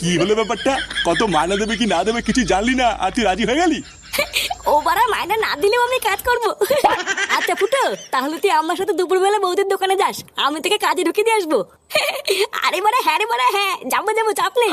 কি হলো ব্যাপারটা? কত মায়না দেবে কি না দেবে কিছু জানলি না আর তুই রাজি হয়ে গেলি? ও বারা মায়না না দিলেও আমি কাজ করব। আচ্ছা ফুটো তাহলে তুই আমার সাথে দুপুরবেলা বৌদির দোকানে যাস আমি তোকে কাজে ঢুকিয়ে দিয়ে আসব। আরে বারা হ্যাঁ রে বারা হ্যাঁ যাব যাব চাপ নেই।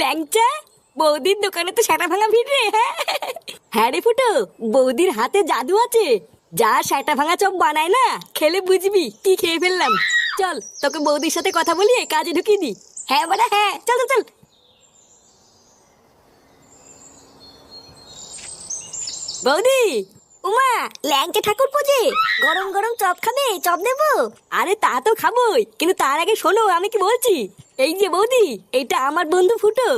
ল্যাংচা, বৌদির দোকানে তো সেটা ভাঙা ভিড় রে হ্যাঁ। হ্যাঁ রে ফুটো, বৌদির হাতে জাদু আছে। যা সেটা ভাঙা চপ বানায় না, খেলে বুঝবি কি খেয়ে ফেললাম। চল, তোকে বৌদির সাথে কথা বলিয়ে কাজে ঢুকিয়ে দি হ্যাঁ বড়া হ্যাঁ চল চল। বৌদি উমা, ল্যাংচা ঠাকুর পুজে। গরম গরম চপ খাবে, চপ দেবো। আরে তা তো খাবোই, কিন্তু তার আগে শোনো, আমি কি বলছি? এই যে বৌদি, এটা আমার বন্ধু ফুটো।